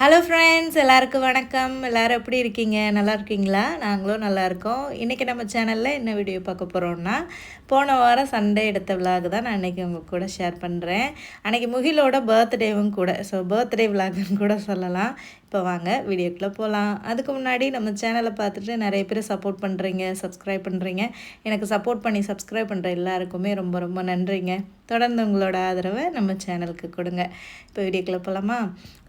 Hello friends எல்லாருக்கும் வணக்கம். எல்லாரும் எப்படி இருக்கீங்க? நல்லா இருக்கீங்களா? நாங்களும் நல்லா இருக்கோம். இன்றைக்கி நம்ம சேனலில் என்ன வீடியோ பார்க்க போகிறோம்னா போன வாரம் சண்டே எடுத்த விலாக் தான் நான் இன்றைக்கி உங்கள் கூட ஷேர் பண்ணுறேன் அன்றைக்கி முகிலோட பர்த்டேவும் கூட ஸோ பர்த்டே விலாகுன்னு கூட சொல்லலாம். இப்போ வாங்க வீடியோக்குள்ளே போகலாம் அதுக்கு முன்னாடி நம்ம சேனலை பார்த்துட்டு நிறைய பேர் சப்போர்ட் பண்ணுறீங்க சப்ஸ்கிரைப் பண்ணுறீங்க எனக்கு சப்போர்ட் பண்ணி சப்ஸ்கிரைப் பண்ணுற எல்லாருக்குமே ரொம்ப ரொம்ப நன்றிங்க. தொடர்ந்து உங்களோட ஆதரவை நம்ம சேனலுக்கு கொடுங்க. இப்போ வீடியோக்குள்ளே போகலாமா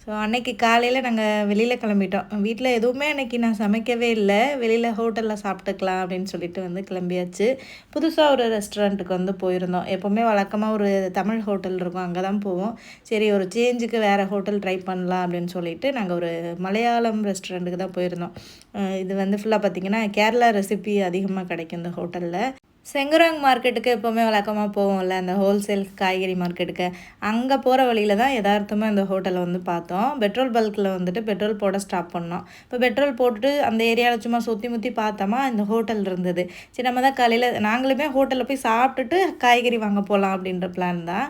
ஸோ அன்னைக்கு காலையில் நாங்கள் வெளியில் கிளம்பிட்டோம். வீட்டில் எதுவுமே அன்றைக்கி நான் சமைக்கவே இல்லை. வெளியில் ஹோட்டலில் சாப்பிட்டுக்கலாம் அப்படின்னு சொல்லிட்டு வந்து கிளம்பியாச்சு. புதுசாக ஒரு ரெஸ்டாரண்ட்டுக்கு வந்து போயிருந்தோம். எப்போவுமே வழக்கமாக ஒரு தமிழ் ஹோட்டல் இருக்கும். அங்கே தான் போவோம். சரி ஒரு சேஞ்சுக்கு வேறு ஹோட்டல் ட்ரை பண்ணலாம் அப்படின்னு சொல்லிட்டு நாங்கள் ஒரு மலையாளம் ரெஸ்டாரண்ட்டுக்கு தான் போயிருந்தோம். இது வந்து ஃபுல்லாக பார்த்திங்கன்னா கேரளா ரெசிபி அதிகமாக கிடைக்கும் இந்த ஹோட்டலில். செங்குராங் மார்க்கெட்டுக்கு எப்போவுமே வழக்கமாக போவோம்ல அந்த ஹோல்சேல் காய்கறி மார்க்கெட்டுக்கு. அங்கே போகிற வழியில் தான் எதார்த்தமாக இந்த ஹோட்டலை வந்து பார்த்தோம். பெட்ரோல் பல்கில் வந்துட்டு பெட்ரோல் போட ஸ்டாப் பண்ணோம். இப்போ பெட்ரோல் போட்டுட்டு அந்த ஏரியாவில் சும்மா சுற்றி முற்றி பார்த்தோமா இந்த ஹோட்டல் இருந்தது. சரி நம்ம தான் காலையில் நாங்களுமே ஹோட்டலில் போய் சாப்பிட்டுட்டு காய்கறி வாங்க போகலாம் அப்படின்ற பிளான் தான்.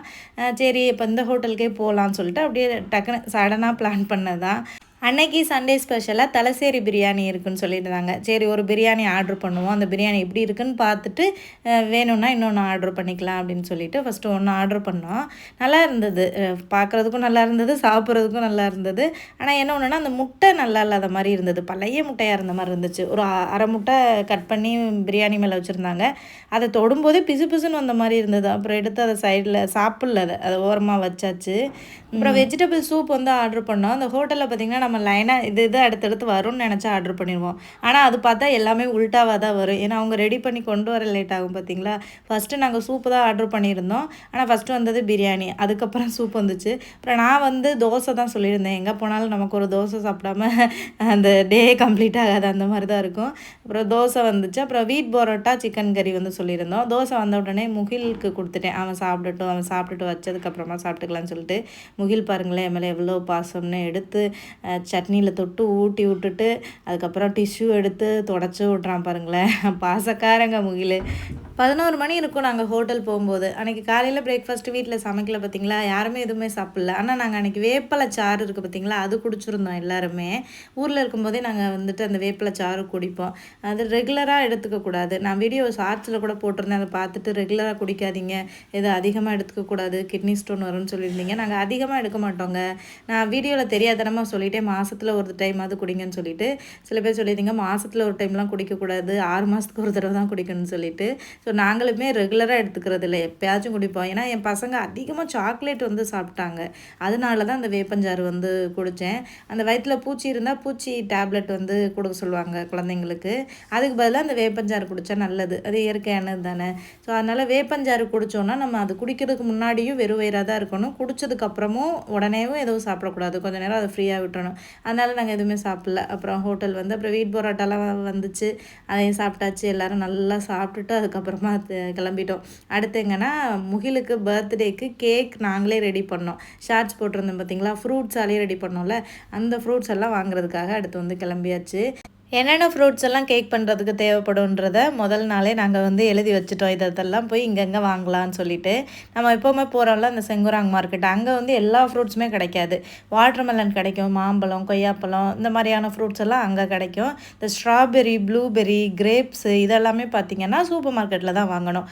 சரி இப்போ இந்த ஹோட்டலுக்கே போகலான்னு சொல்லிட்டு அப்படியே டக்குன்னு சடனாக பிளான் பண்ணதான் அன்னைக்கு சண்டே ஸ்பெஷலாக தலசேரி பிரியாணி இருக்குன்னு சொல்லியிருந்தாங்க. சரி ஒரு பிரியாணி ஆர்டர் பண்ணுவோம். அந்த பிரியாணி எப்படி இருக்குன்னு பார்த்துட்டு வேணும்னா இன்னொன்று ஆர்டர் பண்ணிக்கலாம் அப்படின்னு சொல்லிட்டு ஃபஸ்ட்டு ஒன்று ஆர்டர் பண்ணோம். நல்லா இருந்தது. பார்க்குறதுக்கும் நல்லா இருந்தது சாப்பிட்றதுக்கும் நல்லா இருந்தது. ஆனால் என்ன ஒன்றுனா அந்த முட்டை நல்லா இல்லாத மாதிரி இருந்தது. பழைய முட்டையாக இருந்த மாதிரி இருந்துச்சு. ஒரு அரை முட்டை கட் பண்ணி பிரியாணி மேலே வச்சுருந்தாங்க. அதை தொடும்போதே பிசு பிசுன்னு வந்த மாதிரி இருந்தது. அப்புறம் எடுத்து அதை சைடில் சாப்பிடல அதை. அதை ஓரமாக வச்சாச்சு. அப்புறம் வெஜிடபிள் சூப் வந்து ஆர்டர் பண்ணோம். அந்த ஹோட்டலில் பார்த்திங்கன்னா நம்ம லைனாக இது இது அடுத்தடுத்து வரும்னு நினச்சா ஆர்டர் பண்ணிடுவோம். ஆனால் அது பார்த்தா எல்லாமே உல்ட்டாவாக தான் வரும். ஏன்னா அவங்க ரெடி பண்ணி கொண்டு வர லேட் ஆகும் பார்த்தீங்களா ஃபஸ்ட்டு நாங்கள் சூப்பு தான் ஆர்டர் பண்ணியிருந்தோம். ஆனால் ஃபஸ்ட்டு வந்தது பிரியாணி. அதுக்கப்புறம் சூப் வந்துச்சு. அப்புறம் நான் வந்து தோசை தான் சொல்லியிருந்தேன். எங்கே போனாலும் நமக்கு ஒரு தோசை சாப்பிடாம அந்த டே கம்ப்ளீட் ஆகாது. அந்த மாதிரி தான் இருக்கும். அப்புறம் தோசை வந்துச்சு. அப்புறம் வீட் பரோட்டா சிக்கன் கறி வந்து சொல்லியிருந்தோம். தோசை வந்த உடனே முகிலுக்கு கொடுத்துட்டேன். அவன் சாப்பிட்டுட்டும் அவன் சாப்பிட்டுட்டு வச்சதுக்கப்புறமா சாப்பிட்டுக்கலாம்னு சொல்லிட்டு முகில் பாருங்களேன் என் மேலே எவ்வளோ பாசம்னு எடுத்து சட்னியில் தொட்டு ஊட்டி விட்டுட்டு அதுக்கப்புறம் டிஷ்யூ எடுத்து தொடச்சி விட்றான் பாருங்களேன். பாசக்காரங்க முகில். பதினோரு மணி இருக்கும் நாங்கள் ஹோட்டல் போகும்போது. அன்றைக்கி காலையில் பிரேக்ஃபாஸ்ட் வீட்டில் சமைக்கல பார்த்தீங்களா யாருமே எதுவுமே சாப்பிடல. ஆனால் நாங்கள் அன்றைக்கி வேப்பலை சாறு இருக்குது பார்த்தீங்களா அது குடிச்சிருந்தோம் எல்லாருமே. ஊரில் இருக்கும்போதே நாங்கள் வந்துட்டு அந்த வேப்பலை சாறு குடிப்போம். அது ரெகுலராக எடுத்துக்கக்கூடாது நான் வீடியோ ஷார்ட்ஸில் கூட போட்டிருந்தேன். அதை பார்த்துட்டு ரெகுலராக குடிக்காதீங்க. எது அதிகமாக எடுத்துக்கக்கூடாது கிட்னி ஸ்டோன் வரும்னு சொல்லியிருந்தீங்க. நாங்கள் அதிகமாக எடுக்க மாட்டோங்க. நான் வீடியோவில் தெரியாதனமாக சொல்லிட்டே மாதத்தில் ஒரு டைம் அது குடிங்கன்னு சொல்லிட்டு சில பேர் சொல்லியிருந்தீங்க மாதத்தில் ஒரு டைம்லாம் குடிக்கக்கூடாது ஆறு மாதத்துக்கு ஒரு தடவை தான் குடிக்கணும்னு சொல்லிட்டு. ஸோ நாங்களுமே ரெகுலராக எடுத்துக்கிறது இல்லை எப்பயாச்சும் குடிப்போம். ஏன்னா என் பசங்க அதிகமாக சாக்லேட் வந்து சாப்பிட்டாங்க. அதனால தான் அந்த வேப்பஞ்சாறு வந்து குடித்தேன். அந்த வயிற்றில் பூச்சி இருந்தால் பூச்சி டேப்லெட் வந்து கொடுக்க சொல்லுவாங்க குழந்தைங்களுக்கு. அதுக்கு பதிலாக அந்த வேப்பஞ்சாறு குடித்தா நல்லது. அது இயற்கையானது தானே. ஸோ அதனால் வேப்பஞ்சாறு குடித்தோன்னா நம்ம அது குடிக்கிறதுக்கு முன்னாடியும் வெறும் வயிறாக தான் இருக்கணும். குடிச்சதுக்கப்புறமும் உடனேவும் எதுவும் சாப்பிடக்கூடாது. கொஞ்ச நேரம் அதை ஃப்ரீயாக விட்டணும் அதனால் நாங்கள் எதுவுமே சாப்பிடல. அப்புறம் ஹோட்டல் வந்து அப்புறம் வீட் பரோட்டாலாம் வந்துச்சு. அதையும் சாப்பிட்டாச்சு. எல்லோரும் நல்லா சாப்பிட்டுட்டு அதுக்கப்புறமா கிளம்பிட்டோம். அடுத்து எங்கன்னா முகிலுக்கு பர்த்டேக்கு கேக் நாங்களே ரெடி பண்ணோம். ஷார்ட்ஸ் போட்டிருந்தோம் பார்த்தீங்களா ஃப்ரூட்ஸாலே ரெடி பண்ணோம்ல. அந்த ஃப்ரூட்ஸ் எல்லாம் வாங்குறதுக்காக அடுத்து வந்து கிளம்பியாச்சு. என்னென்ன ஃப்ரூட்ஸ் எல்லாம் கேக் பண்ணுறதுக்கு தேவைப்படுன்றத முதல் நாளே நாங்கள் வந்து எழுதி வச்சுட்டோம். இதெல்லாம் போய் இங்கங்கே வாங்கலாம்னு சொல்லிட்டு நம்ம எப்போவுமே போகிறோம்ல அந்த செங்குராங் மார்க்கெட் அங்கே வந்து எல்லா ஃப்ரூட்ஸுமே கிடைக்காது. வாட்டர்மெலன் கிடைக்கும் மாம்பழம் கொய்யாப்பழம் இந்த மாதிரியான ஃப்ரூட்ஸ் எல்லாம் அங்கே கிடைக்கும். இந்த ஸ்ட்ராபெரி ப்ளூபெரி கிரேப்ஸு இதெல்லாமே பார்த்திங்கன்னா சூப்பர் மார்க்கெட்டில் தான் வாங்கணும்.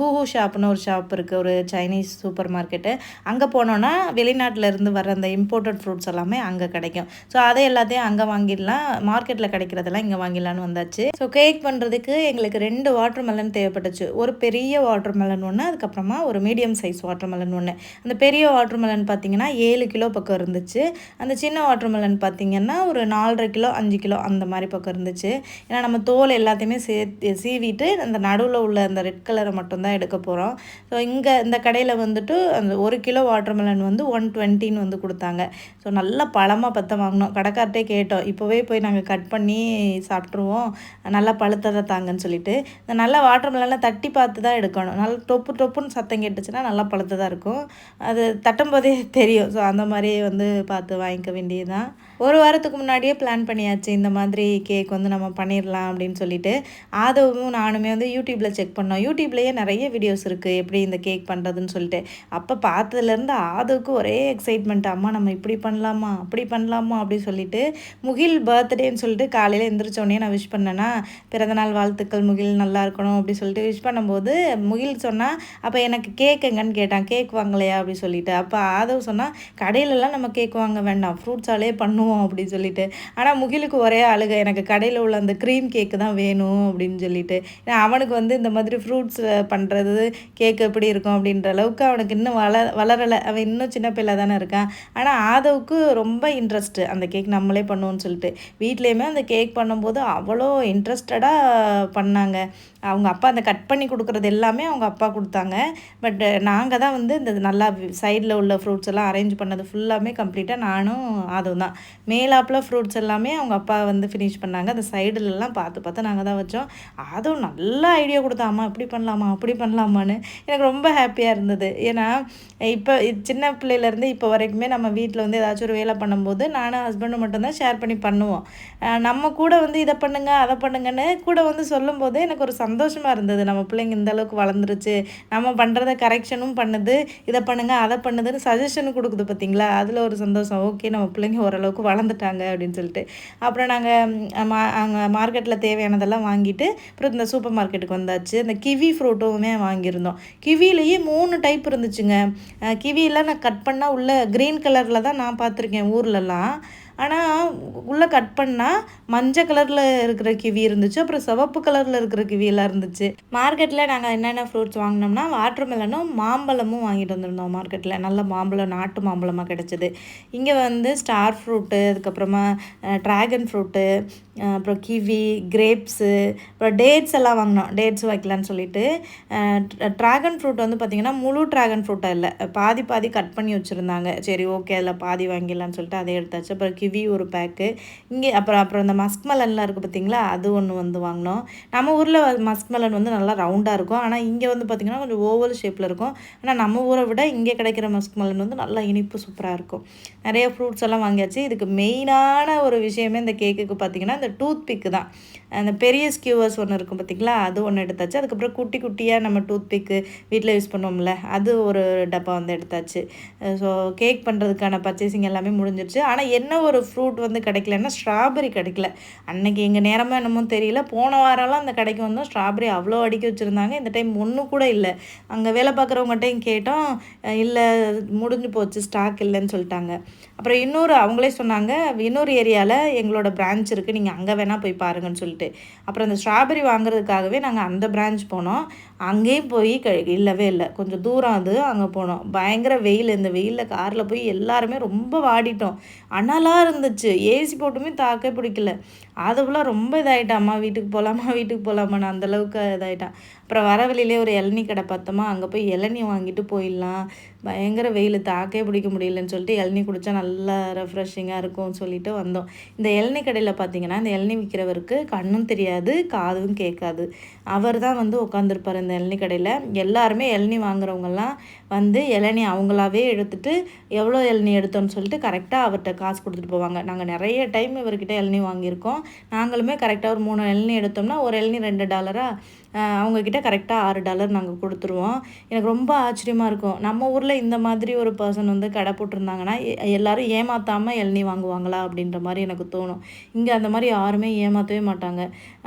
ஹூ ஹூ ஷாப்னு ஒரு ஷாப் இருக்குது ஒரு சைனீஸ் சூப்பர் மார்க்கெட்டு அங்கே போனோன்னா வெளிநாட்டில் இருந்து வர அந்த இம்போர்ட்டட் ஃப்ரூட்ஸ் எல்லாமே அங்கே கிடைக்கும். ஸோ அதை எல்லாத்தையும் அங்கே வாங்கிடலாம். மார்க்கெட்டில் கிடைக்கிறதெல்லாம் இங்கே வாங்கிடலான்னு வந்தாச்சு. ஸோ கேக் பண்ணுறதுக்கு எங்களுக்கு ரெண்டு வாட்டர் மெலன் தேவைப்பட்டுச்சு. ஒரு பெரிய வாட்டர் மெலன் ஒன்று அதுக்கப்புறமா ஒரு மீடியம் சைஸ் வாட்டர் மெலன் ஒன்று அந்த பெரிய வாட்டர் மெலன் பார்த்தீங்கன்னா ஏழு கிலோ பக்கம் இருந்துச்சு. அந்த சின்ன வாட்டர் மெலன் பார்த்தீங்கன்னா ஒரு நாலரை கிலோ அஞ்சு கிலோ அந்த மாதிரி பக்கம் இருந்துச்சு. ஏன்னா நம்ம தோல் எல்லாத்தையுமே சேர்த்து சீவிட்டு அந்த நடுவில் உள்ள அந்த ரெட் கலரை மட்டும்தான் எடுக்க போகிறோம் ஸோ இங்கே இந்த கடையில் வந்துட்டு அந்த ஒரு கிலோ வாட்டர் மெலன் வந்து ஒன் டுவெண்ட்டின்னு வந்து கொடுத்தாங்க. ஸோ நல்லா பழமாக பற்ற வாங்கினோம். கடைக்கார்ட்டே கேட்டோம். இப்போவே போய் நாங்கள் கட் பண்ணி சாப்பிட்ருவோம் நல்லா பழுத்ததை தாங்கன்னு சொல்லிட்டு இந்த நல்லா வாட்டர் மெலனை தட்டி பார்த்து தான் எடுக்கணும். நல்லா டொப்பு டொப்புன்னு சத்தம் கேட்டுச்சுன்னா நல்லா பழுத்ததாக இருக்கும். அது தட்டும் போதே தெரியும். ஸோ அந்த மாதிரி வந்து பார்த்து வாங்கிக்க வேண்டியது தான் ஒரு வாரத்துக்கு முன்னாடியே பிளான் பண்ணியாச்சு இந்த மாதிரி கேக் வந்து நம்ம பண்ணிடலாம் அப்படின்னு சொல்லிட்டு. ஆதவும் நானுமே வந்து யூடியூப்பில் செக் பண்ணோம். யூடியூப்லேயே நிறைய வீடியோஸ் இருக்குது எப்படி இந்த கேக் பண்ணுறதுன்னு சொல்லிட்டு. அப்போ பார்த்ததுலேருந்து ஆதவுக்கு ஒரே எக்ஸைட்மெண்ட் அம்மா நம்ம இப்படி பண்ணலாமா? அப்படி பண்ணலாமா? அப்படி சொல்லிட்டு முகில் பர்த்டேன்னு சொல்லிட்டு காலையில் எந்திரிச்சோடனே நான் விஷ் பண்ணேன்னா பிறந்தநாள் வாழ்த்துக்கள் முகில் நல்லா இருக்கணும். அப்படி சொல்லிட்டு விஷ் பண்ணும்போது முகில் சொன்னால் அப்போ எனக்கு கேக் எங்கன்னு கேட்டான். கேக் வாங்கலையா? அப்படி சொல்லிட்டு. அப்போ ஆதவ் சொன்னால் கடையிலலாம் நம்ம கேக் வாங்க வேண்டாம். ஃப்ரூட்ஸாலே பண்ணுவோம். பண்ணுவோம் அப்படின்னு சொல்லிட்டு. ஆனால் முகிலுக்கு ஒரே அழுகை எனக்கு கடையில் உள்ள அந்த க்ரீம் கேக்கு தான் வேணும் அப்படின்னு சொல்லிட்டு. ஏன்னா அவனுக்கு வந்து இந்த மாதிரி ஃப்ரூட்ஸ் பண்ணுறது கேக் எப்படி இருக்கும் அப்படின்ற அளவுக்கு அவனுக்கு இன்னும் வள வளரலை. அவன் இன்னும் சின்ன பிள்ளை தானே இருக்கான். ஆனால் ஆதவுக்கு ரொம்ப இன்ட்ரெஸ்ட்டு அந்த கேக் நம்மளே பண்ணுவோம்னு சொல்லிட்டு. வீட்லேயுமே அந்த கேக் பண்ணும்போது அவ்வளோ இன்ட்ரெஸ்டடாக பண்ணாங்க. அவங்க அப்பா அந்த கட் பண்ணி கொடுக்குறது எல்லாமே அவங்க அப்பா கொடுத்தாங்க. பட் நாங்கள் தான் வந்து இந்த நல்லா சைடில் உள்ள ஃப்ரூட்ஸ் எல்லாம் அரேஞ்ச் பண்ணது ஃபுல்லாமே கம்ப்ளீட்டாக நானும் அதுவும் தான் மேலாப்பில் ஃப்ரூட்ஸ் எல்லாமே அவங்க அப்பா வந்து ஃபினிஷ் பண்ணாங்க. அந்த சைடுலலாம் பார்த்து பார்த்து நாங்கள் தான் வச்சோம். அதுவும் நல்ல ஐடியா கொடுத்தாமா இப்படி பண்ணலாமா? அப்படி பண்ணலாமான்னு? எனக்கு ரொம்ப ஹாப்பியாக இருந்தது. ஏன்னா இப்போ சின்ன பிள்ளையிலேருந்து இப்போ வரைக்குமே நம்ம வீட்டில் வந்து ஏதாச்சும் ஒரு வேலை பண்ணும்போது நானும் ஹஸ்பண்டும் மட்டும்தான் ஷேர் பண்ணி பண்ணுவோம். நம்ம கூட வந்து இதை பண்ணுங்க அதை பண்ணுங்கன்னு கூட வந்து சொல்லும்போது எனக்கு ஒரு சந்தோஷமாக இருந்தது. நம்ம பிள்ளைங்க இந்த அளவுக்கு வளர்ந்துருச்சு. நம்ம பண்ணுறத கரெக்ஷனும் பண்ணுது. இதை பண்ணுங்க அதை பண்ணுதுன்னு சஜஷனும் கொடுக்குது பார்த்தீங்களா அதில் ஒரு சந்தோஷம். ஓகே நம்ம பிள்ளைங்க ஓரளவுக்கு வளர்ந்துட்டாங்க அப்படின்னு சொல்லிட்டு. அப்புறம் நாங்கள் மா அங்கே மார்க்கெட்டில் தேவையானதெல்லாம் வாங்கிட்டு அப்புறம் இந்த சூப்பர் மார்க்கெட்டுக்கு வந்தாச்சு. இந்த கிவி ஃப்ரூட்டுமே வாங்கியிருந்தோம். கிவிலேயே மூணு டைப் இருந்துச்சுங்க. கிவியெல்லாம் நான் கட் பண்ணால் உள்ள க்ரீன் கலரில் தான் நான் பார்த்துருக்கேன் ஊர்லலாம். ஆனால் உள்ளே கட் பண்ணால் மஞ்சள் கலரில் இருக்கிற கிவி இருந்துச்சு அப்புறம் சிவப்பு கலரில் இருக்கிற கிவியெல்லாம் இருந்துச்சு. மார்க்கெட்டில் நாங்கள் என்னென்ன ஃப்ரூட்ஸ் வாங்கினோம்னா வாட்டர் மெலனும் மாம்பழமும் வாங்கிட்டு வந்திருந்தோம் மார்க்கெட்டில் நல்ல மாம்பழம் நாட்டு மாம்பழமாக கிடச்சிது. இங்கே வந்து ஸ்டார் ஃப்ரூட்டு அதுக்கப்புறமா ட்ராகன் ஃப்ரூட்டு அப்புறம் கிவி கிரேப்ஸு அப்புறம் டேட்ஸ் எல்லாம் வாங்கினோம். டேட்ஸ் வைக்கலான்னு சொல்லிட்டு. ட்ராகன் ஃப்ரூட் வந்து பார்த்திங்கன்னா முழு ட்ராகன் ஃப்ரூட்டாக இல்லை. பாதி பாதி கட் பண்ணி வச்சுருந்தாங்க. சரி ஓகே அதில் பாதி வாங்கிடலான்னு சொல்லிட்டு அதை எடுத்தாச்சு. அப்புறம் கிவி ஒரு பேக்கு இங்கே அப்புறம் அப்புறம் இந்த மஸ்க் மலன்லாம் இருக்குது பார்த்திங்களா அது ஒன்று வந்து வாங்கினோம். நம்ம ஊரில் மஸ்க் மலன் வந்து நல்லா ரவுண்டாக இருக்கும். ஆனால் இங்கே வந்து பார்த்திங்கன்னா கொஞ்சம் ஓவல் ஷேப்பில் இருக்கும். ஆனால் நம்ம ஊரை விட இங்கே கிடைக்கிற மஸ்க் மலன் வந்து நல்லா இனிப்பு சூப்பராக இருக்கும். நிறைய ஃப்ரூட்ஸ் எல்லாம் வாங்கியாச்சு. இதுக்கு மெயினான ஒரு விஷயமே இந்த கேக்குக்கு பார்த்திங்கன்னா இந்த டூத் பிக்கு தான். அந்த பெரிய ஸ்கியூவர்ஸ் ஒன்று இருக்கும் பார்த்திங்களா அது ஒன்று எடுத்தாச்சு. அதுக்கப்புறம் குட்டி குட்டியாக நம்ம டூத் பிக்கு வீட்டில் யூஸ் பண்ணுவோம்ல அது ஒரு டப்பா வந்து எடுத்தாச்சு. ஸோ கேக் பண்ணுறதுக்கான பர்ச்சேசிங் எல்லாமே முடிஞ்சிருச்சு. ஆனால் என்ன ஒரு ஃப்ரூட் வந்து கிடைக்கலன்னா ஸ்ட்ராபெரி கிடைக்கல. அன்னைக்கு எங்கள் நேரமாக என்னமோ தெரியல. போன வாரம்லாம் அந்த கடைக்கு வந்தோம். ஸ்ட்ராபெரி அவ்வளோ அடிக்க வச்சுருந்தாங்க. இந்த டைம் ஒன்று கூட இல்லை. அங்கே வேலை பார்க்குறவங்ககிட்டையும் கேட்டோம். இல்லை முடிஞ்சு போச்சு ஸ்டாக் இல்லைன்னு சொல்லிட்டாங்க. அப்புறம் இன்னொரு அவங்களே சொன்னாங்க இன்னொரு ஏரியாவில் எங்களோட பிரான்ச் இருக்குது நீங்கள் அங்கே வேணால் போய் பாருங்கன்னு சொல்லிட்டு. அப்புறம் அந்த ஸ்ட்ராபெரி வாங்குறதுக்காகவே நாங்கள் அந்த பிரான்ச் போனோம். அங்கேயும் போய் க இல்லவே இல்லை. கொஞ்சம் தூரம் அது அங்கே போனோம். பயங்கர வெயில் இந்த வெயிலில் காரில் போய் எல்லாருமே ரொம்ப வாடிட்டோம். அனலாக இருந்துச்சு. ஏசி போட்டுமே தாக்கே பிடிக்கல. அதுபோல் ரொம்ப இதாகிட்டாம்மா வீட்டுக்கு போகலாமா வீட்டுக்கு போகலாமான்னு அந்தளவுக்கு இதாகிட்டான் அப்புறம் வர வழியிலே ஒரு இளநீ கடை பார்த்தோமா அங்கே போய் இளநீ வாங்கிட்டு போயிடலாம். பயங்கர வெயில் தாக்கே பிடிக்க முடியலன்னு சொல்லிட்டு இளநி குடித்தா நல்லா ரெஃப்ரெஷிங்காக இருக்கும்னு சொல்லிட்டு வந்தோம். இந்த இளநீ கடையில் பார்த்தீங்கன்னா இந்த இளநீ விற்கிறவருக்கு கண்ணும் தெரியாது காதும் கேட்காது. அவர் தான் வந்து உட்காந்துருப்பார் இந்த இளநீ கடையில். எல்லாருமே இளநி வாங்குறவங்கெல்லாம் வந்து இளநீ அவங்களாவே எடுத்துகிட்டு எவ்வளோ இளநீ எடுத்தோம்னு சொல்லிட்டு கரெக்டாக அவர்கிட்ட காசு கொடுத்துட்டு போவாங்க. நாங்கள் நிறைய டைம் இவர்கிட்ட இளநீ வாங்கியிருக்கோம். நாங்களுமே கரெக்டாக ஒரு மூணு இளநீ எடுத்தோம்னா ஒரு இளநீ ரெண்டு டாலராக அவங்கக்கிட்ட கரெக்டாக ஆறு டாலர் நாங்கள் கொடுத்துருவோம். எனக்கு ரொம்ப ஆச்சரியமாக இருக்கும். நம்ம ஊரில் இந்த மாதிரி ஒரு பர்சன் வந்து கடை போட்டிருந்தாங்கன்னா எல்லோரும் ஏமாற்றாமல் இளநீ வாங்குவாங்களா அப்படின்ற மாதிரி எனக்கு தோணும். இங்கே அந்த மாதிரி யாருமே ஏமாற்றவே மாட்டாங்க.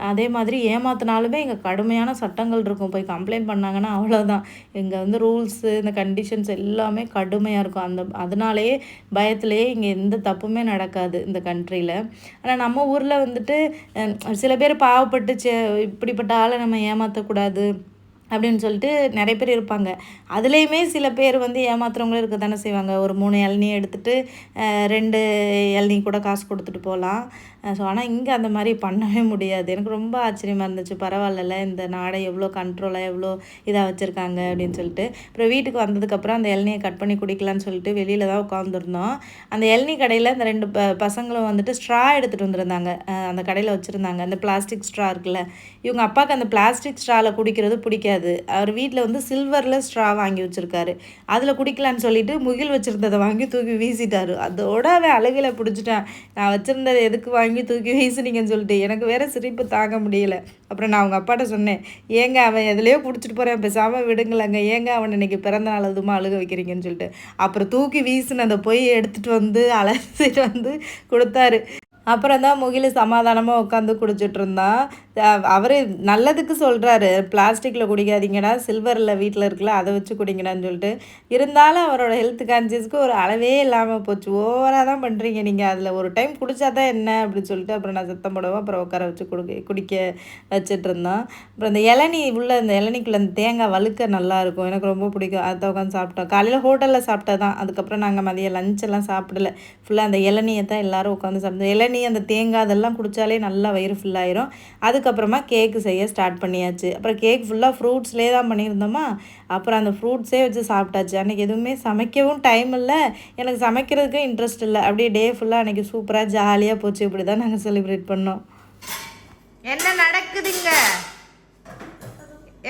அதே மாதிரி ஏமாத்தினாலுமே இங்கே கடுமையான சட்டங்கள் இருக்கும். போய் கம்ப்ளைண்ட் பண்ணாங்கன்னா அவ்வளோதான் இங்கே வந்து ரூல்ஸு இந்த கண்டிஷன்ஸ் எல்லாமே கடுமையாக இருக்கும். அந்த அதனாலேயே பயத்துலேயே இங்கே எந்த தப்புமே நடக்காது இந்த கண்ட்ரியில் ஆனால் நம்ம ஊரில் வந்துட்டு சில பேர் பாவப்பட்டு இப்படிப்பட்ட ஆளை நம்ம ஏமாற்றக்கூடாது அப்படின்னு சொல்லிட்டு நிறைய பேர் இருப்பாங்க. அதுலேயுமே சில பேர் வந்து ஏமாத்துறவங்களும் இருக்க தானே செய்வாங்க. ஒரு மூணு இளநீ எடுத்துகிட்டு ரெண்டு இளநீ கூட காசு கொடுத்துட்டு போகலாம். ஸோ ஆனால் இங்கே அந்த மாதிரி பண்ணவே முடியாது. எனக்கு ரொம்ப ஆச்சரியமாக இருந்துச்சு. பரவாயில்ல இந்த நாடை எவ்வளோ கண்ட்ரோலாக எவ்வளோ இதாக வச்சுருக்காங்க அப்படின்னு சொல்லிட்டு. அப்புறம் வீட்டுக்கு வந்ததுக்கப்புறம் அந்த இளநியை கட் பண்ணி குடிக்கலான்னு சொல்லிட்டு வெளியில் தான் உட்காந்துருந்தோம் அந்த இளநீ கடையில் இந்த ரெண்டு ப பசங்களும் வந்துட்டு ஸ்ட்ரா எடுத்துகிட்டு வந்திருந்தாங்க. அந்த கடையில் வச்சுருந்தாங்க. அந்த பிளாஸ்டிக் ஸ்ட்ரா இருக்குல்ல. இவங்க அப்பாவுக்கு அந்த பிளாஸ்டிக் ஸ்ட்ராவில் குடிக்கிறது பிடிக்காது. அவர் வீட்டில் வந்து சில்வரில் ஸ்ட்ரா வாங்கி வச்சுருக்காரு. அதில் குடிக்கலான்னு சொல்லிட்டு முகில் வச்சுருந்ததை வாங்கி தூக்கி வீசிட்டார். அதோட அவன் அழுகில பிடிச்சிட்டான். நான் வச்சுருந்ததை எதுக்கு வாங்கி தூக்கி வீசுனீங்கன்னு சொல்லிட்டு. எனக்கு வேற சிரிப்பு தாங்க முடியல. அப்புறம் நான் அவங்க அப்பாட்ட சொன்னேன் ஏங்க அவன் எதுலையோ பிடிச்சிட்டு போகிறேன் பேசாமல் விடுங்களேங்க. ஏங்க அவன் இன்னைக்கு பிறந்த நாள் அதுமா அழுக வைக்கிறீங்கன்னு சொல்லிட்டு. அப்புறம் தூக்கி வீசினதை போய் எடுத்துகிட்டு வந்து அலசிட்டு வந்து கொடுத்தாரு. அப்புறம் தான் முகில் சமாதானமாக உட்காந்து குடிச்சிட்டு இருந்தான் அவர் நல்லதுக்கு சொல்கிறாரு பிளாஸ்டிக்கில் குடிக்காதீங்கடா சில்வரில் வீட்டில் இருக்குல்ல அதை வச்சு குடிங்கடான்னு சொல்லிட்டு. இருந்தாலும் அவரோட ஹெல்த் கான்சியஸ்க்கு ஒரு அளவே இல்லாமல் போச்சு. ஓவராக தான் பண்ணுறீங்க நீங்கள் அதில் ஒரு டைம் குடிச்சா தான் என்ன அப்படின்னு சொல்லிட்டு அப்புறம் நான் சத்தம் போடுவோம் அப்புறம் உட்கார வச்சு குடிக்க குடிக்க வச்சுட்டு இருந்தோம் அப்புறம் அந்த இளநீ உள்ள அந்த இளநிக்குள்ள அந்த தேங்காய் வழுக்க நல்லாயிருக்கும் எனக்கு ரொம்ப பிடிக்கும். அதை உட்காந்து சாப்பிட்டோம். காலையில் ஹோட்டலில் சாப்பிட்டா தான் அதுக்கப்புறம் நாங்கள் மதியம் லஞ்ச் எல்லாம் சாப்பிடல. ஃபுல்லாக அந்த இளநியை தான் எல்லாரும் உட்காந்து சாப்பிட்டோம். இளநி தண்ணி அந்த தேங்காய் அதெல்லாம் குடித்தாலே நல்லா வயிறு ஃபுல்லாயிரும் அதுக்கப்புறமா கேக்கு செய்ய ஸ்டார்ட் பண்ணியாச்சு. அப்புறம் கேக் ஃபுல்லாக ஃப்ரூட்ஸ்லேயே தான் பண்ணியிருந்தோமா? அப்புறம் அந்த ஃப்ரூட்ஸே வச்சு சாப்பிட்டாச்சு. அன்றைக்கி எதுவுமே சமைக்கவும் டைம் இல்லை. எனக்கு சமைக்கிறதுக்கும் இன்ட்ரெஸ்ட் இல்லை. அப்படியே டே ஃபுல்லாக அன்றைக்கி சூப்பராக ஜாலியாக போச்சு. இப்படி தான் நாங்கள் செலிப்ரேட் பண்ணோம். என்ன நடக்குதுங்க?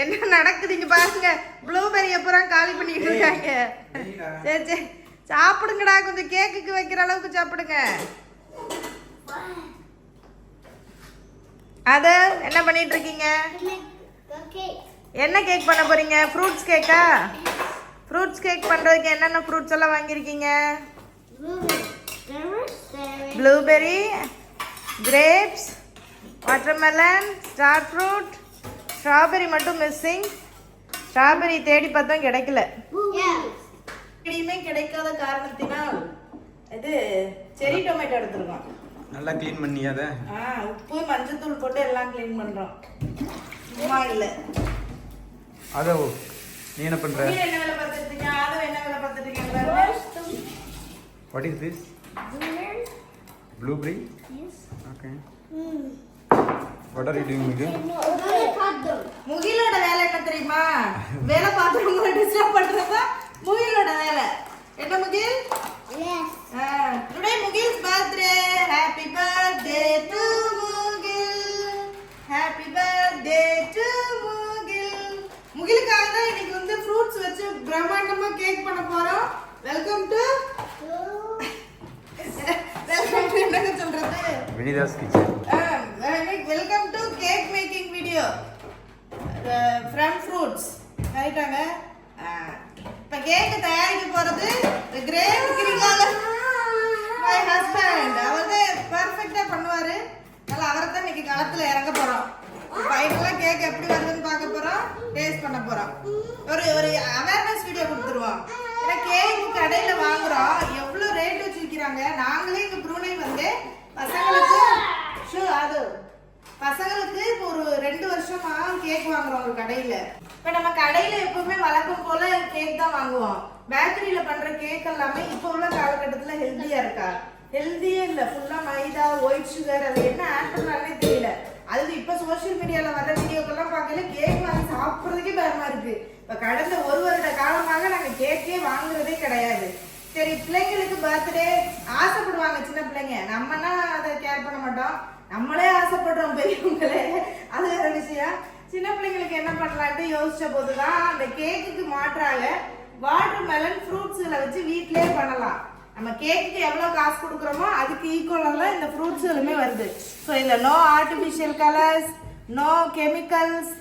என்ன நடக்குதுங்க பாருங்க. ப்ளூபெரி அப்புறம் காலி பண்ணிட்டு இருக்காங்க. சரி சரி. சாப்பிடுங்கடா. கொஞ்சம் கேக்குக்கு வைக்கிற அளவுக்கு சாப்பிடுங்க. அது என்ன பண்ணிட்டு இருக்கீங்க என்ன கேக் பண்ண போறீங்க? ஃப்ரூட்ஸ் கேக்கா ஃப்ரூட்ஸ் கேக் பண்றதுக்கு என்னென்ன ஃப்ரூட்ஸ் எல்லாம் வாங்கியிருக்கீங்க? Blueberry grapes watermelon star fruit strawberry மட்டும் மிஸ்ஸிங் ஸ்ட்ராபெரி தேடி பார்த்தோம் கிடைக்கல. கிடைக்காத காரணத்தினால் இது செரி டொமேட்டோ எடுத்துருக்கோம். நல்லா க்ளீன் பண்ணி அதை ஆ உப்பு மஞ்சத்தூள் போட்டு எல்லாம் க்ளீன் பண்றோம். சும்மா இல்ல. அதை நீ என்ன பண்ற? நீங்க என்ன வேலை பார்த்துட்டு இருக்கீங்க? ஆதவ என்ன வேலை பார்த்துட்டு இருக்கீங்க. What is this blueberry okay what are you doing இது முகிலோட வேலை என்ன தெரியுமா? வேலை பார்த்துறவங்களை டிஸ்டர்ப் பண்றதா? முகிலோட வேலை. என்ன Mugil? Today Mugil's birthday happy birthday to Mugil. Happy birthday to Mugil. முகிலுக்காக தான் இன்னைக்கு வந்து ஃப்ரூட்ஸ் வச்சு பிரம்மாண்டமா கேக் பண்ண போறோம். வெல்கம் டு வெல்கம் டு என்னங்க சொல்றது? Vinitha's kitchen welcome to cake making video from fruits ரைட்டாங்க இப்போ கேக்கு தயாரிக்க போகிறது கிரேட் கிரிங்கால மை ஹஸ்பண்ட் அவர் தான் பர்ஃபெக்டாக பண்ணுவார். அதனால் அவரை தான் இன்னைக்கு களத்துல இறங்க போகிறோம் ஃபைனலாக கேக் எப்படி வருதுன்னு பார்க்க போகிறோம் டேஸ்ட் பண்ண போகிறோம் ஒரு ஒரு அவேர்னஸ் வீடியோ கொடுத்துருவோம். ஏன்னா கேக் கடையில் வாங்குறோம். எவ்வளோ ரேட் வச்சு விற்கிறாங்க நாங்களே இங்க ப்ரூனை வந்து பசங்களுக்கு ஷூ அது. பசங்களுக்கு இப்போ ஒரு ரெண்டு வருஷமா கேக் வாங்குறோம் ஒரு கடையில. இப்போ நம்ம கடையில எப்பவுமே வழக்கம் போல கேக் தான் வாங்குவோம். பேக்கரியில பண்ற கேக் எல்லாமே இப்போ உள்ள காலகட்டத்துல ஹெல்த்தியா இருக்கா? ஹெல்த்தியே இல்ல. ஃபுல்லா மைதா ஒயிட் சுகர் அது என்ன ஆட் பண்ணாலே தெரியல. அது இப்ப சோஷியல் மீடியால வர வீடியோக்கெல்லாம் பார்க்கல கேக் வாங்கி சாப்பிட்றதுக்கே பயமா இருக்கு. இப்ப கடந்த ஒரு வருட காலமாக நாங்க கேக்கே வாங்குறதே கிடையாது. சரி பிள்ளைங்களுக்கு பர்த்டே ஆசைப்படுவாங்க சின்ன பிள்ளைங்க. நம்மனா அதை கேர் பண்ண மாட்டோம். நம்மளே ஆசைப்படுறோம் பெரியவங்களே. அது வேற விஷயம். சின்ன பிள்ளைங்களுக்கு என்ன பண்ணலான்ட்டு யோசிச்ச போதுதான் அந்த கேக்குக்கு மாற்றாக வாட்டர் மெலன் ஃப்ரூட்ஸுகளை வச்சு வீட்டிலே பண்ணலாம். நம்ம கேக்குக்கு எவ்வளோ காசு கொடுக்குறோமோ அதுக்கு ஈக்குவலாக இந்த ஃப்ரூட்ஸுகளுமே வருது. ஸோ இதில் no artificial colours no chemicals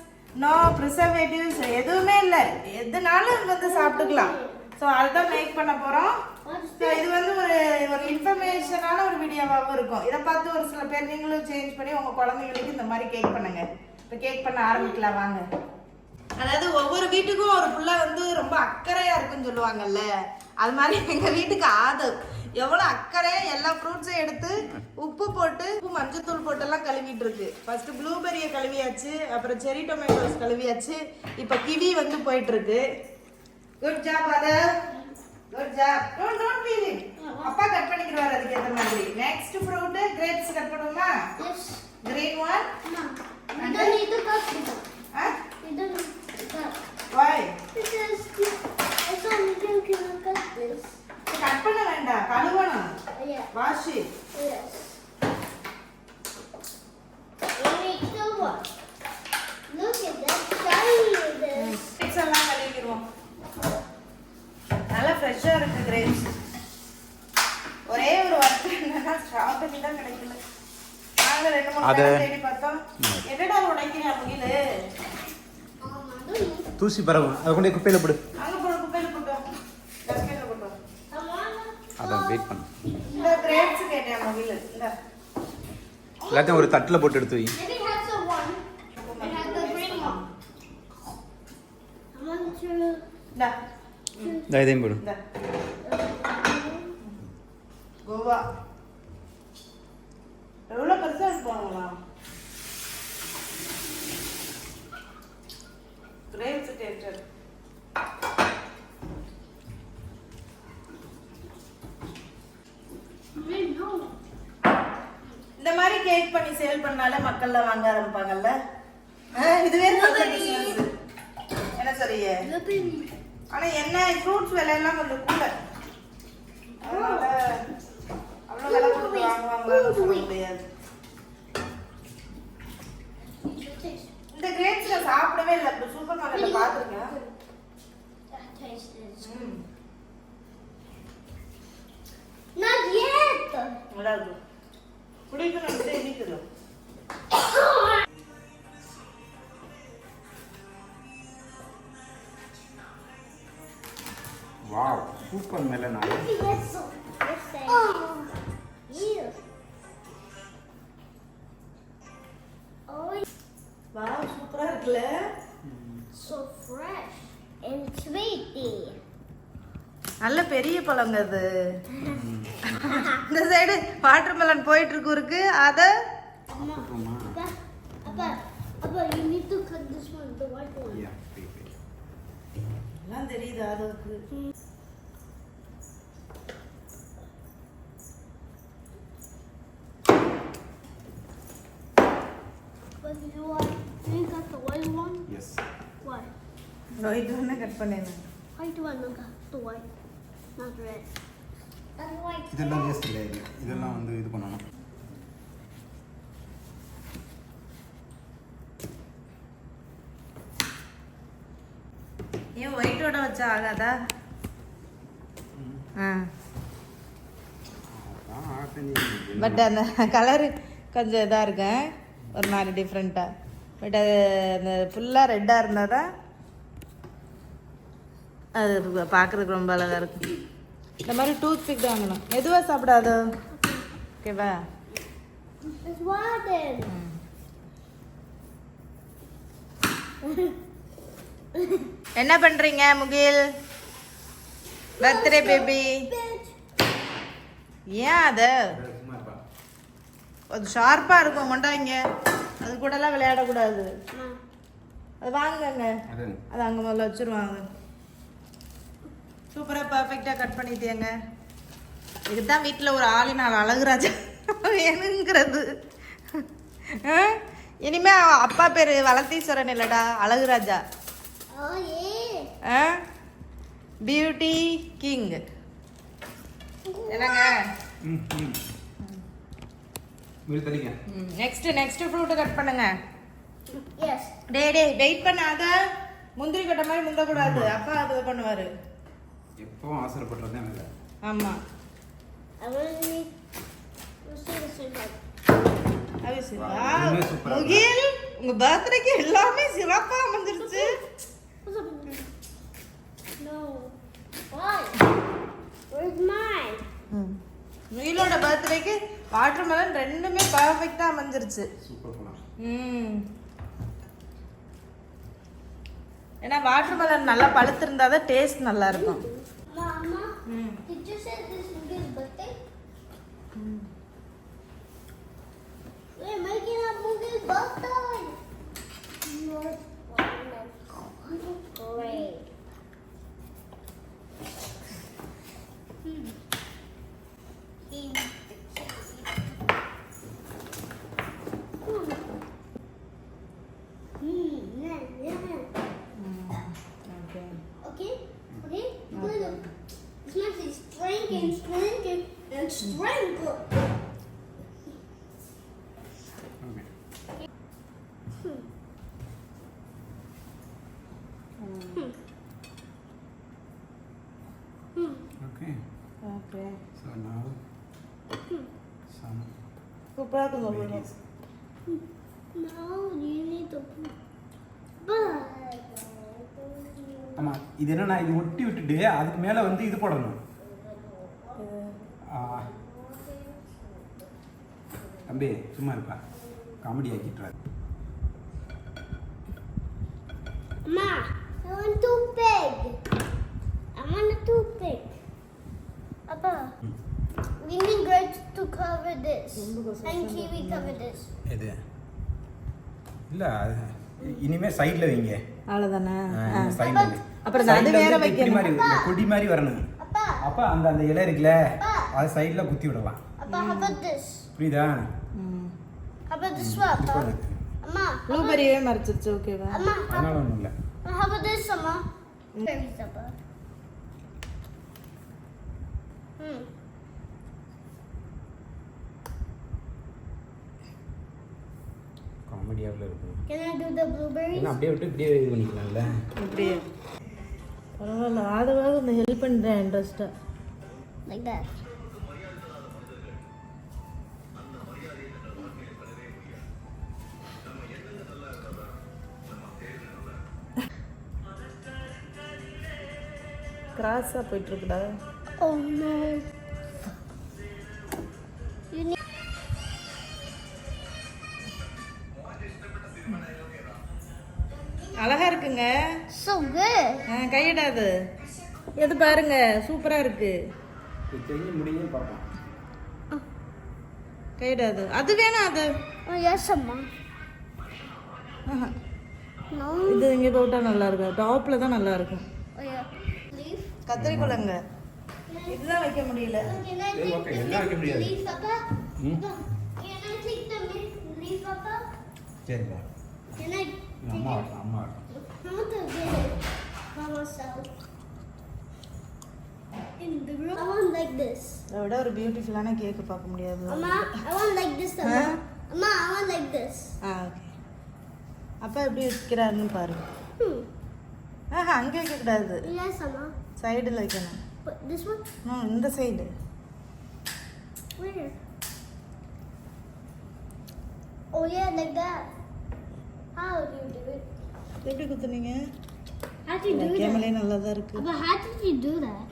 no preservatives எதுவுமே இல்லை. எதுனாலும் வந்து சாப்பிட்டுக்கலாம். ஸோ அதுதான் மேக் பண்ண போகிறோம் ஸோ இது வந்து ஒரு ஒரு இன்ஃபர்மேஷனான ஒரு வீடியோவாகவும் இருக்கும். இதை பார்த்து ஒரு சில பேர் நீங்களும் சேஞ்ச் பண்ணி உங்கள் குழந்தைங்களுக்கு இந்த மாதிரி கேக் பண்ணுங்க. இப்போ கேக் பண்ண ஆரம்பிக்கலாம் வாங்க. அதாவது ஒவ்வொரு வீட்டுக்கும் ஒரு பிள்ளை வந்து ரொம்ப அக்கறையா இருக்குன்னு சொல்லுவாங்கல்ல. அது மாதிரி எங்க வீட்டுக்கு ஆதவ் எவ்வளவு அக்கறையா எல்லா ஃப்ரூட்ஸையும் எடுத்து உப்பு போட்டு உப்பு மஞ்சத்தூள் போட்டு எல்லாம் கழுவிட்டு இருக்கு ஃபர்ஸ்ட் ப்ளூபெரியை கழுவியாச்சு அப்புறம் செரி டொமேட்டோஸ் கழுவியாச்சு. இப்போ கிவி வந்து போயிட்டு இருக்கு குட் ஜாப் அத good job don't don't feel it அப்பா கட் பண்ணிக்கிறாரு அதுக்கு ஏத்த மாதிரி நெக்ஸ்ட் ஃப்ரூட் கிரேப்ஸ் கட் பண்ணுவோமா Yes. Green one need to cut it. ஆ cut. வை Because I saw can can cut this. Cut பண்ண வேண்டாம் கழுவணும். Wash Yes. You need to what? Look at that shiny it is. Grapes எல்லாம் கழுவிடுவோம் நல்லா grapes ஒரே ஒரு வருத்தம் என்னன்னா ஸ்ட்ராபெரி தான் கிடைக்கல நாங்க ரெண்டு மூணு அது- நேரம் தேடி பார்த்தோம். என்னடா உடைக்கிறேன் முகிலு? I don't need. தூசி பரவும். அதை கொண்டு போய் குப்பையில் போடு. அங்க போட குப்பையில போட்டோம் டஸ்ட்பின்ல போட்டோம் I want. அதான் வெயிட் பண்ணு. இந்த கிரேப்ஸ் கேட்டேன் முகிலு. இந்த. எல்லாத்தையும் ஒரு தட்டில் போட்டு எடுத்து வை. இதையும் போடு. இந்த. கோவா எவ்வளவு பெருசா இருப்பாங்களா கிரேப்ஸ் டேஸ்டர். இந்த மாதிரி கேக் பண்ணி சேல் பண்ணாலே மக்கள்ல வாங்க ஆரம்பிப்பாங்கல்ல இதுவே. என்ன சொல்றீங்க. ஆனா என்ன ஃப்ரூட்ஸ் விலையெல்லாம் கொஞ்சம் கூட விலை கொடுத்து வாங்குவாங்களான்னு சொல்ல முடியாது இந்த கிரேப்ஸ் சாப்பிடவே இல்லை இப்போ சூப்பர் மார்க்கெட்ல பார்த்துருக்கேன் That taste is. ம் Not yet. நல்லா இருக்கு குடிக்கணும் இனிக்குது வாவ் சூப்பர் மெலனா பழங்க அது இந்த சைடு வாட்டர் மெலன் போயிட்டு இருக்கு இருக்கு அத தெரியுது அதுக்கு But you want, you got the white one? Yes. Why? White ஒன்று கட் பண்ணேன் White one, look at the white, இதெல்லாம் வேஸ்ட் இல்லை இது. இதெல்லாம் வந்து இது பண்ணணும். ஏன் ஒயிட்டோட வச்சா ஆகாதா? பட் அந்த கலரு கொஞ்சம் இதாக இருக்கு. ஒரு மாதிரி டிஃப்ரெண்ட்டாக பட் அது அந்த ஃபுல்லாக ரெட்டாக இருந்தால் தான் அது பார்க்குறதுக்கு ரொம்ப அழகாக இருக்கும். இந்த மாதிரி டூத் பிக் வாங்கணும். மெதுவாக சாப்பிடாதோ. ஓகேவா. என்ன பண்ணுறீங்க முகில்? பர்த்டே பேபி ஏன் அது? அது ஷார்ப்பாக இருக்கும் கொண்டாங்க அது கூடலாம் விளையாடக்கூடாது. அது வாங்குங்க. அது அங்கே முதல்ல வச்சுருவாங்க. சூப்பராக பர்ஃபெக்டாக கட் பண்ணிட்டேங்க இதுதான் வீட்டில் ஒரு ஆளினால் அழகுராஜா. வேணுங்கிறது? இனிமே அப்பா பேர் வளர்த்தீஸ்வரன் இல்லடா அழகுராஜா. Oh பியூட்டி கிங் என்னங்க? நெக்ஸ்ட் நெக்ஸ்ட் ஃப்ரூட்டை கட் பண்ணுங்க. டே டே வெயிட் பண்ணாத முந்திரி கட்ட மாதிரி முந்தக்கூடாது. அப்பா அது பண்ணுவாரு. எப்பவும் அவசரப்படுறது எனக்கு ஆமா I want to need. Let's do the same part. அது சரி. Wow, Wow. இன்னுமே super ஆ முகில் உங்க பர்த்டேக்கு எல்லாமே சிறப்பா அமைஞ்சிருச்சு? முகிலோட பர்த்டேக்கு வாட்டர் மெலன் ரெண்டுமே பர்ஃபெக்டா அமைஞ்சிருச்சு ம் ஏன்னா வாட்டர் மெலன் நல்லா பழுத்திருந்தா தான் டேஸ்ட் நல்லா இருக்கும் Hmm. Did you say this movie is birthday? Mm. We're making a movie birthday. Great. சூப்பராக இருக்குங்க அவ்வளோ berries. Now you need to put. But. ஆமா இது என்னன்னா இது ஒட்டி விட்டுட்டு அதுக்கு மேல வந்து இது போடணும் ஆ. தம்பி சும்மா இருப்பா காமெடி ஆக்கிட்டுறாரு Ma, I want too big. I want it too big. Papa, we need grapes to cover this. And kiwi cover this. இது இல்ல இனிமே சைடுல வைங்க அவ்வளோதானே ஆ, side ல வை. அப்புறம் அது வேற வைக்கணும். மாதிரி கொடி மாதிரி வரணும் அப்ப அந்த அந்த இலை இருக்குல்ல அது சைடுல குத்தி விடலாம் Papa, how about this? புரியுதா ம் How about this one. Amma, ப்ளூபெரியே மறைச்சிருச்சு ஓகேவா அதனால ஒண்ணும் இல்ல how about this? Berries, Papa. Hmm. காமெடியாவில் இருக்கும். Can I do the blueberries? ஏன்னா அப்படியே விட்டு இப்படியே இது பண்ணிக்கலாம்ல? இப்படியே பரவாயில்ல ஆதவாக இந்த ஹெல்ப் பண்ணுறேன் இன்ட்ரெஸ்ட்டாக Like that. கிராஸாக போயிட்டுருக்குடா Oh ஆ, கையிடாது எது பாருங்க சூப்பராக இருக்கு கையிடாது அது வேணாம் அது Oh. இது இங்கே போட்டால் நல்லா இருக்கும் டாப்பில் தான் நல்லா இருக்கும் Oh. Leaf. கத்திரிக்குழங்க இதுதான் வைக்க முடியல Can I Hey, take okay, the எல்லாம் வைக்க leaf, முடியாது. leaf, Papa? Hmm? Papa, Can I take the leaf, leaf, Papa? சரிப்பா Can I? இது அம்மா அம்மா to get it by myself. In the room. I want like this. அதை விட ஒரு பியூட்டிஃபுல்லான கேக்கு பார்க்க முடியாது I want like this, Amma. Huh? Amma, I want like this. ஆ ஓகே அப்பா எப்படி வைக்கிறாருன்னு பாரு Hmm. ஆஹா அங்கே வைக்கக்கூடாது Yes, Amma. சைடில் வைக்கணும் But this one? ம் இந்த side Where? Oh yeah, like that. How do you do it? எப்படி குத்துனீங்க? வைக்காமலே நல்லா தான் இருக்கு But how did you do that?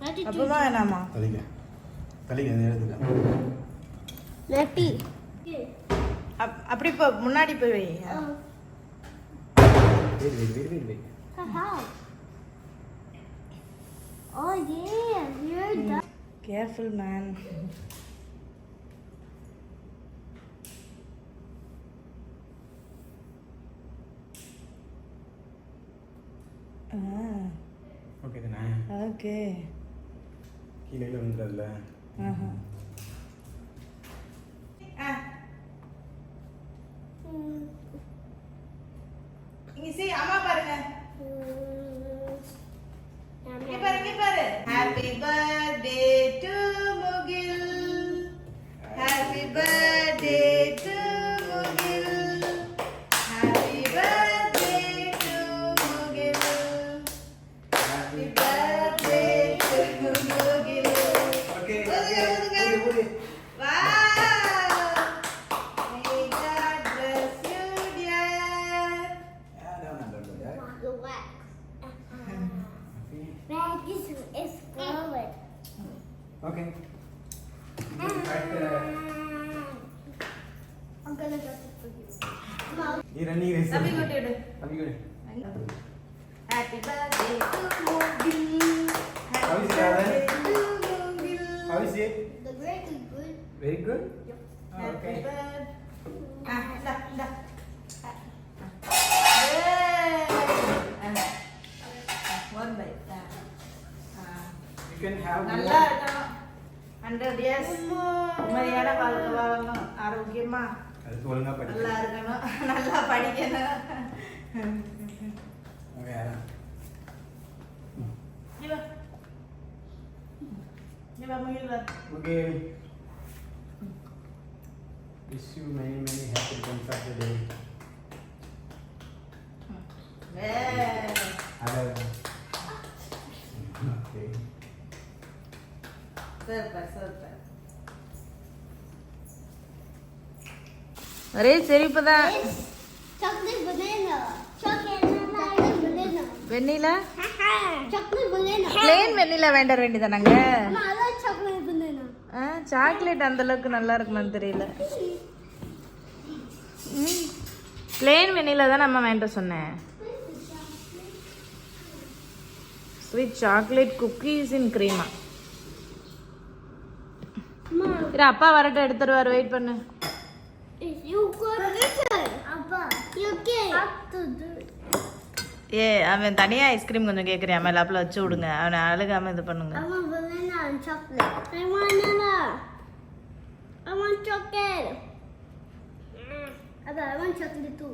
How did you அப்பமா வேணாமா தலைங்க தலைங்க Nappy. அப் அப்படி இப்போ முன்னாடி போய் வை. Wait wait wait wait wait How? Oh yeah, you're done. Okay தானே? ஓகே. கீழே வந்துடுறதுல ஆஹா. ஆ. இங்க see அம்மா பாருங்க. இங்க பாரு இங்க பாரு. ஹாப்பி பர்த்டே டு நல்லா. இருக்கணும். ஹண்ட்ரட் இயர்ஸ் நிம்மதியான வாழ்க்கை வாழணும். ஆரோக்கியமா. நல்லா இருக்கணும். நல்லா படிக்கணும். ஓகே அதான் இங்க வா. இங்க வா, முகில் வா. Okay wish you many many happy returns of the day Very. அதான் ஓகே ஒரே சிரிப்பு தான் Chocolate banana. Chocolate banana. Vanilla? Chocolate banana. Plain vanilla வேண்ட வேண்டியதானாங்க Mama, I like chocolate banana. Chocolate அந்த அளவுக்கு நல்லா இருக்குமான்னு தெரியல. பிளேன் வெண்ணிலா தான் நம்ம வேண்ட சொன்னேன். ஸ்வீட் சாக்லேட் குக்கீஸ் இன் க்ரீமா அப்பா வரட்டும் எடுத்துருவாரு வெயிட் பண்ணு. If you got listen. Abba, you get up to do. ஏ அவன் தனியா ஐஸ்கிரீம் கொஞ்சம் கேட்குறேன் மேலாப்பில் வச்சு விடுங்க அவனை அழுகாம இது பண்ணுங்க I want banana and chocolate. I want banana. I want chocolate. Abba, I want chocolate too.